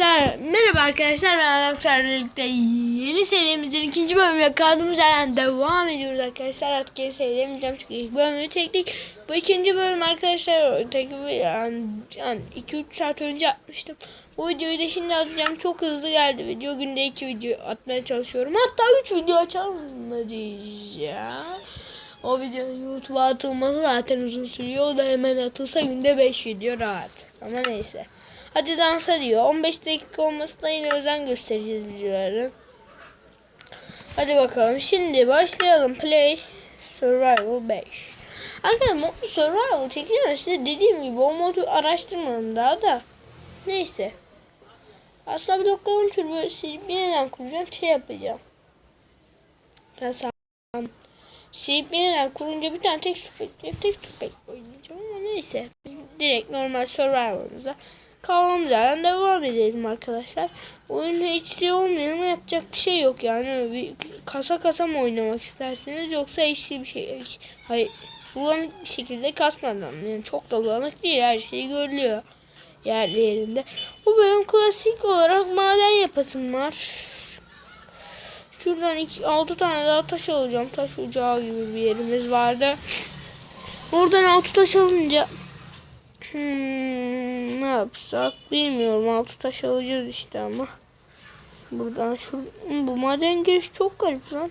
Arkadaşlar. Merhaba arkadaşlar ben Arkadaşlar birlikte yeni serimizin ikinci bölümüne kaldığımız yerden devam ediyoruz arkadaşlar. Artık yeni serimizden çünkü ilk bölümü çektik. Bu ikinci bölüm arkadaşlar tek yani, yani 2-3 saat önce atmıştım. Bu videoyu da şimdi atacağım. Çok hızlı geldi video. Günde 2 video atmaya çalışıyorum. Hatta 3 video mı diyeceğim o videonun YouTube'a atılması zaten uzun sürüyor. O da hemen atılsa günde 5 video rahat. Ama neyse Hadi dansa diyor. 15 dakika olmasına yine özen göstereceğiz videoların. Hadi bakalım. Şimdi başlayalım. Play Survival 5. Arkadaşlar modu Survival çekeceğim. Size dediğim gibi o modu araştırmadım daha da. Neyse. Aslında blokların silip yeniden kuracağım. Şey yapacağım. Nasıl Silip yeniden kurunca bir tane tek tüpek, tek tüpek oynayacağım ama neyse. Direkt normal Survival'ımıza kaldığımız yerden devam edelim arkadaşlar. Oyun HD olmuyor ama yapacak bir şey yok yani. Bir kasa kasa mı oynamak isterseniz yoksa HD bir şey. Hayır bulanık bir şekilde kasmadan yani çok da bulanık değil her şey görülüyor yerli yerinde. Bu bölüm klasik olarak maden yapasım var. Şuradan 6 tane daha taş alacağım. Taş ocağı gibi bir yerimiz vardı. Oradan 6 taş alınca Hmm, yapsak bilmiyorum. Altı taş alacağız işte ama. Buradan şu bu maden giriş çok garip lan.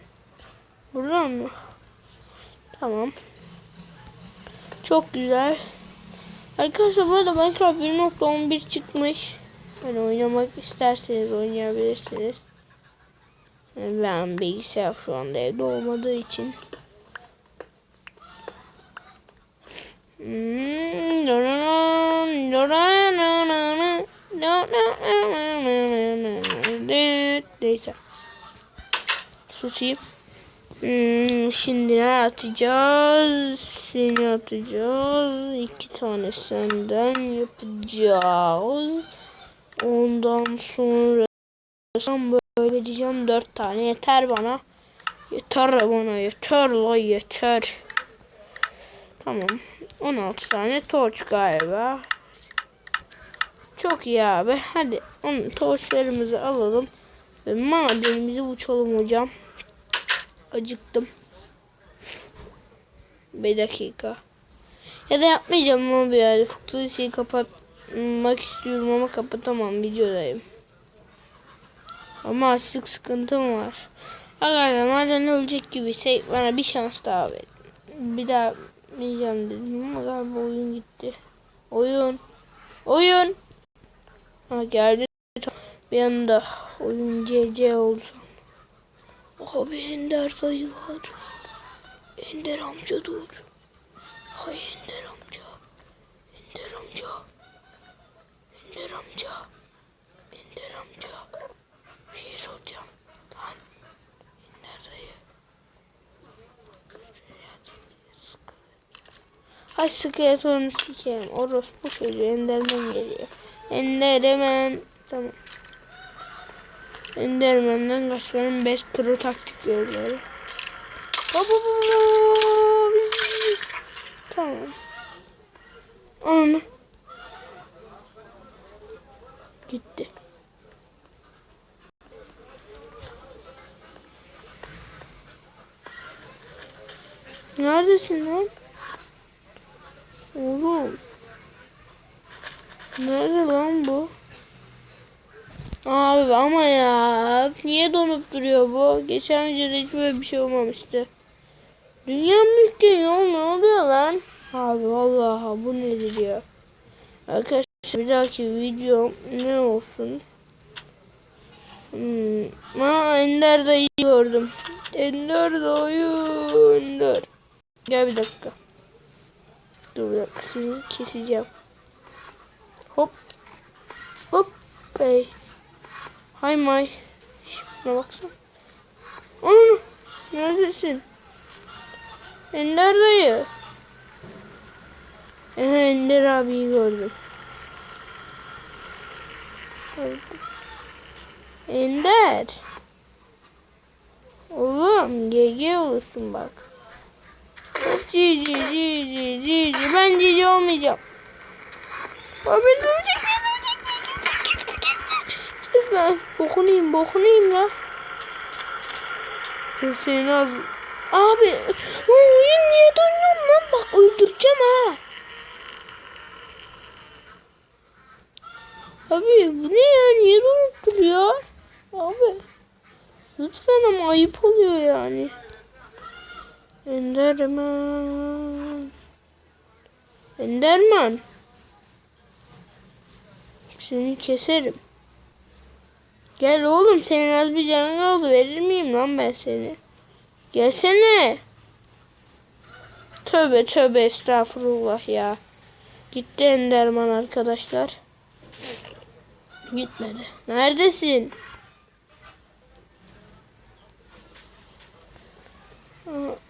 Buradan mı? Tamam. Çok güzel. Arkadaşlar bu arada Minecraft 1.11 çıkmış. Hani oynamak isterseniz oynayabilirsiniz. Ben bilgisayar şu anda evde olmadığı için. Hmm, Neyse. Susayım. Hmm, şimdi ne atacağız? Seni atacağız. İki tane senden yapacağız. Ondan sonra böyle diyeceğim. Dört tane yeter bana. Yeter bana yeter la yeter. Tamam. 16 tane torç galiba. Çok iyi abi. Hadi onun torçlarımızı alalım. Ve madenimizi uçalım hocam. Acıktım. Bir dakika. Ya da yapmayacağım ama bir yerde. Şeyi kapatmak istiyorum ama kapatamam. Videodayım. Ama açlık sıkıntım var. Arkadaşlar maden ölecek gibi şey bana bir şans daha verin. Bir daha yapmayacağım dedim ama galiba oyun gitti. Oyun. Oyun. Ha geldi. Bir anda oyun CC oldu. Abi Ender dayı var. Ender amca dur. Hay Ender amca. Ender amca. Ender amca. Ender amca. Bir şey soracağım. Lan. Ender dayı. Ay skeletonunu sikeyim. Orospu çocuğu Enderman geliyor. Enderman. Tamam. Enderman'dan kaçmanın best pro taktik yolları. Tamam. Onu. Gitti. Neredesin lan? Oğlum. Nerede lan bu? Abi ama ya. Niye donup duruyor bu? Geçen videoda hiç böyle bir şey olmamıştı. Dünya mülküyor. Ne oluyor lan? Abi vallahi bu nedir ya? Arkadaşlar bir dahaki video ne olsun? Hmm. Aa Ender dayı gördüm. Ender dayı Ender. Gel bir dakika. Dur bir dakika keseceğim. Hop. Hop. Bey. Hay may. Şuna baksana. Ana. Neredesin? Ender dayı. Ehe Ender abiyi gördüm. Ender. Oğlum GG olursun bak. Cici cici cici. Ben cici olmayacağım. O beni Lütfen. Bokunayım bokunayım la. Hüseyin az. Abi. Oyun niye dönüyorum lan? Bak öldüreceğim ha. Abi bu ne ya? Niye durup duruyor? Abi. Lütfen ama ayıp oluyor yani. Enderman. Enderman. Seni keserim. Gel oğlum senin az bir canın oldu verir miyim lan ben seni? Gelsene. Tövbe tövbe estağfurullah ya. Gitti Enderman arkadaşlar. Gitmedi. Neredesin? Aa.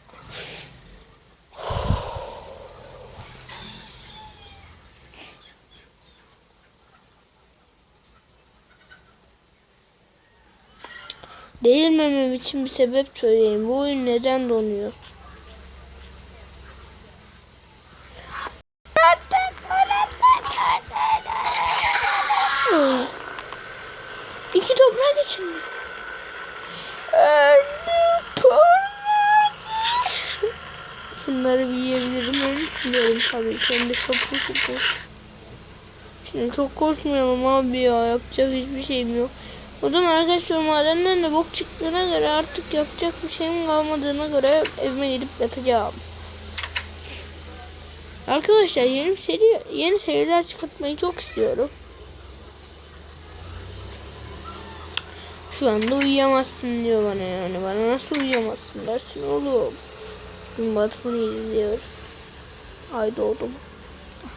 Değilmemem için bir sebep söyleyeyim. Bu oyun neden donuyor? İki toprak içinde. Şunları bir yiyebilirim mi? Bilmiyorum tabii. Kendi kapı kapı. Şimdi çok koşmayalım abi ya. Yapacak hiçbir şeyim yok. Zaman arkadaşlar madenden de bok çıktığına göre artık yapacak bir şeyim kalmadığına göre evime gidip yatacağım. Arkadaşlar yeni seri yeni seriler çıkartmayı çok istiyorum. Şu anda uyuyamazsın diyor bana yani. Bana nasıl uyuyamazsın dersin oğlum. Gün batımını izliyoruz. Ay doğdum.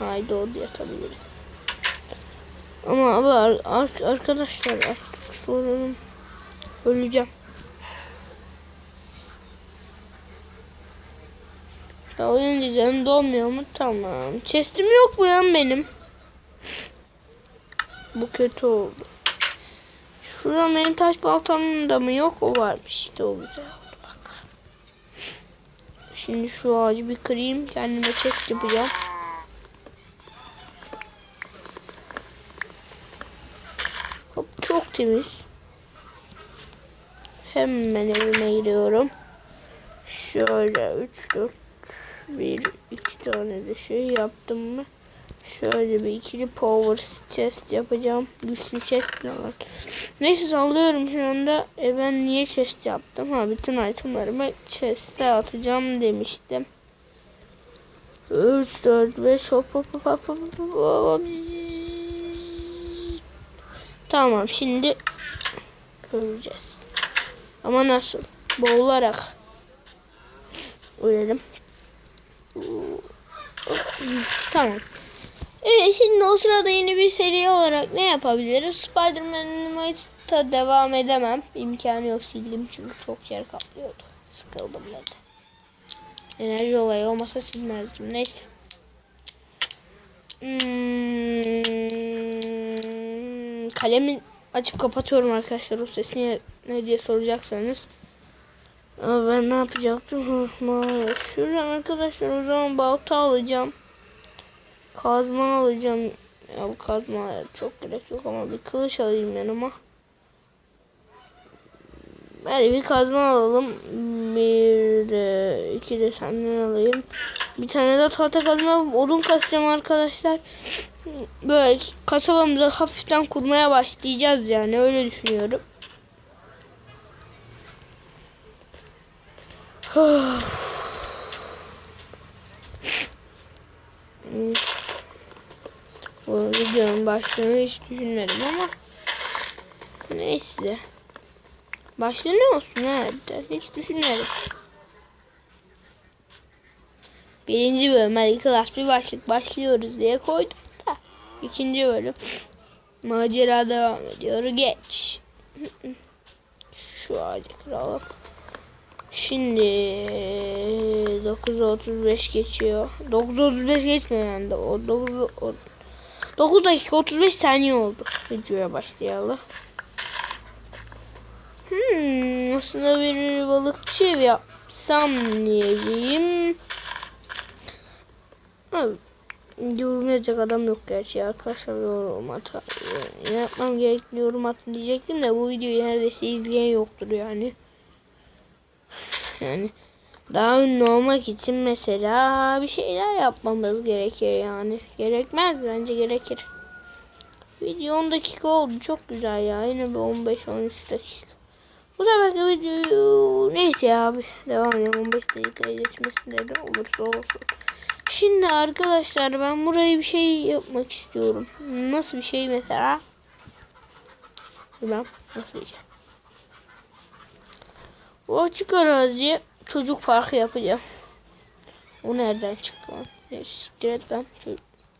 Ay doğdu yatabiliriz. Ama abi ar- ar- arkadaşlar artık sorunum öleceğim. Ya oyun düzeni dolmuyor mu? Tamam. Chest'im yok mu yan benim? Bu kötü oldu. Şurada benim taş baltamın da mı yok? O varmış işte o güzel oldu bak. Şimdi şu ağacı bir kırayım. Kendime chest yapacağım. Çok temiz. Hemen evime giriyorum. Şöyle 3 4 1 2 tane de şey yaptım mı? Şöyle bir ikili power chest yapacağım. Güçlü chest ne var? Neyse sallıyorum şu anda. E ben niye chest yaptım? Ha bütün itemlarımı chest'e atacağım demiştim. 3 4 5 hop hop hop hop hop hop hop. Tamam şimdi göreceğiz. Ama nasıl? Boğularak. Ölelim. Tamam. Evet şimdi o sırada yeni bir seri olarak ne yapabiliriz? Spider-Man devam edemem. İmkanı yok sildim çünkü çok yer kaplıyordu. Sıkıldım de. Enerji olayı olmasa silmezdim. Neyse. Hmm, kalemi açıp kapatıyorum arkadaşlar. O ses niye ne diye soracaksanız. Ben ne yapacaktım? Şuradan arkadaşlar o zaman balta alacağım. Kazma alacağım. Ya bu kazma çok gerek yok ama bir kılıç alayım yanıma. Hadi bir kazma alalım. Bir iki de senden alayım. Bir tane de tahta kazma odun kasacağım arkadaşlar. Böyle kasabamızı hafiften kurmaya başlayacağız yani öyle düşünüyorum. Bu videonun başlığını hiç düşünmedim ama neyse. Başlığı ne olsun ha? Hiç düşünmedim. Birinci bölüm hadi klas bir başlık başlıyoruz diye koydum da. İkinci bölüm. Macera devam ediyor. Geç. Şu ağacı kıralım. Şimdi 9.35 geçiyor. 9.35 geçmiyor yani. O 9, o, 9 dakika 35 saniye oldu. Videoya başlayalım. Hmm, aslında bir balıkçı yapsam diyeceğim. Abi, yorum yazacak adam yok gerçi arkadaşlar yorum at yapmam gerekli yorum atın diyecektim de bu videoyu neredeyse izleyen yoktur yani. Yani daha ünlü olmak için mesela bir şeyler yapmamız gerekir yani. Gerekmez bence gerekir. Video 10 dakika oldu çok güzel ya yine bir 15-13 dakika. Bu seferki videoyu neyse abi devam edelim 15 dakikaya geçmesinde de olursa olsun. Şimdi arkadaşlar ben burayı bir şey yapmak istiyorum. Nasıl bir şey mesela? Bilmem nasıl bir şey. Bu açık araziye çocuk parkı yapacağım. O nereden çıktı lan? Siktir.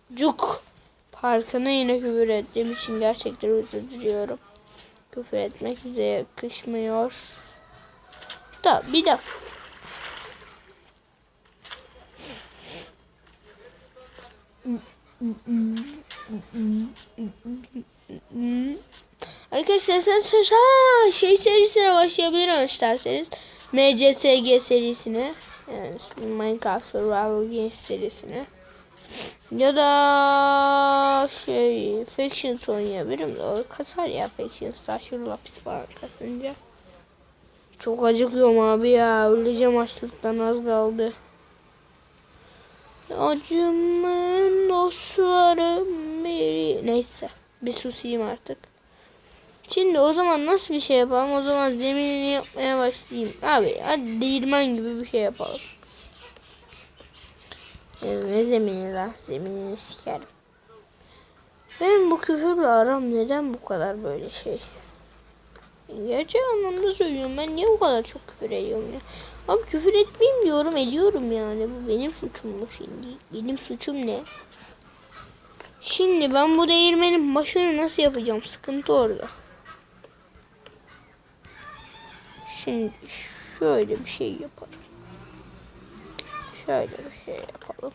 Çocuk parkına yine küfür ettiğim için gerçekten özür diliyorum. Küfür etmek bize yakışmıyor. Da bir dakika. Arkadaşlar sen söz ha şey serisine başlayabilirim isterseniz. MCSG serisine. Yani Minecraft Survival Games serisine. Ya da şey Factions oynayabilirim de o kasar ya Factions taşır lapis falan kasınca. Çok acıkıyorum abi ya. Öleceğim açlıktan az kaldı. Acımın dostlarım biri. Neyse. Bir susayım artık. Şimdi o zaman nasıl bir şey yapalım? O zaman zeminini yapmaya başlayayım. Abi hadi değirmen gibi bir şey yapalım. Ne zemini lan? Zeminini sikerim. Benim bu küfürle aram neden bu kadar böyle şey? Gerçek anlamda söylüyorum. Ben niye bu kadar çok küfür ediyorum ya? Abi küfür etmeyeyim diyorum ediyorum yani. Bu benim suçum mu şimdi? Benim suçum ne? Şimdi ben bu değirmenin başını nasıl yapacağım? Sıkıntı orada. Şimdi şöyle bir şey yapalım. Şöyle bir şey yapalım.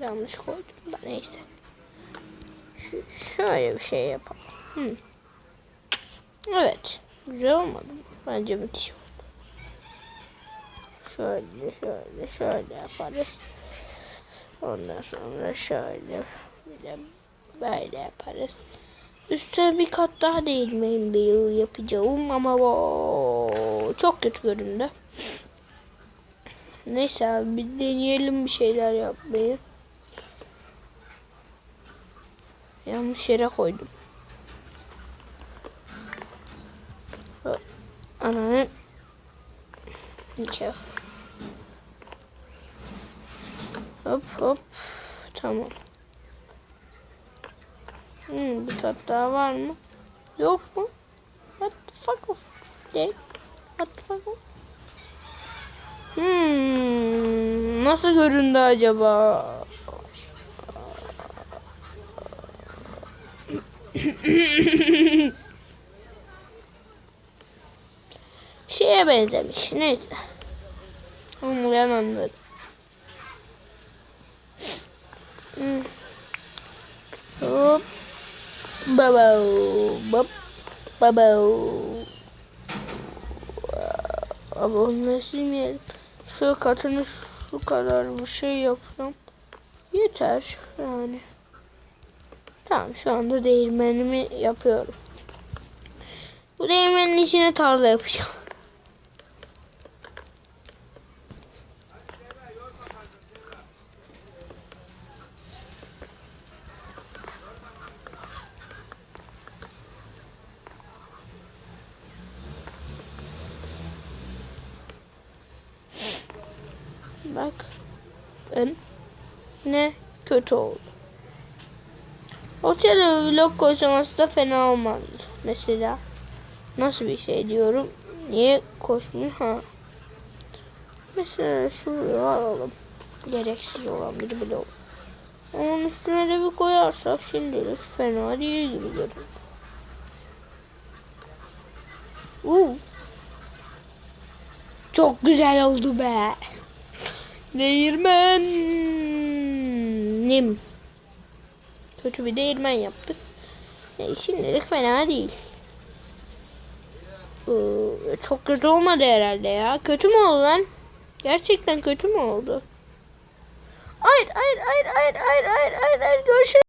Yanlış koydum da neyse. Şu, şöyle bir şey yapalım. Hı. Evet. Güzel olmadı mı? Bence müthiş oldu. Şöyle şöyle şöyle yaparız. Ondan sonra şöyle bir de böyle yaparız. Üstüne bir kat daha değirmeyin bir yapacağım ama o çok kötü göründü. Neyse abi bir deneyelim bir şeyler yapmayı. Yanlış yere koydum. Ananın nikah. Hop hop. Tamam. Hmm, bir kat daha var mı? Yok mu? What the fuck of day? What the fuck of? Hmm, nasıl göründü acaba? Şeye benzemiş. Neyse. Ama ben Hmm. Hop. Baba. Bop. Baba. Ama onu silmeyelim. Şu katını şu kadar bir şey yapsam yeter yani. Tamam şu anda değirmenimi yapıyorum. Bu değirmenin içine tarla yapacağım. Bak. Ben ne kötü oldu. Otele vlog koysam aslında fena olmazdı. Mesela nasıl bir şey diyorum. Niye koşmuyor ha? Mesela şuraya alalım. Gereksiz olan bir blok. Onun üstüne de bir koyarsak şimdilik fena değil gibi görünüyor. Çok güzel oldu be. Değirmenim. Kötü bir değirmen yaptık. E, şimdilik fena değil. Ee, çok kötü olmadı herhalde ya. Kötü mü oldu lan? Gerçekten kötü mü oldu? Hayır hayır hayır hayır hayır hayır hayır hayır görüşürüz.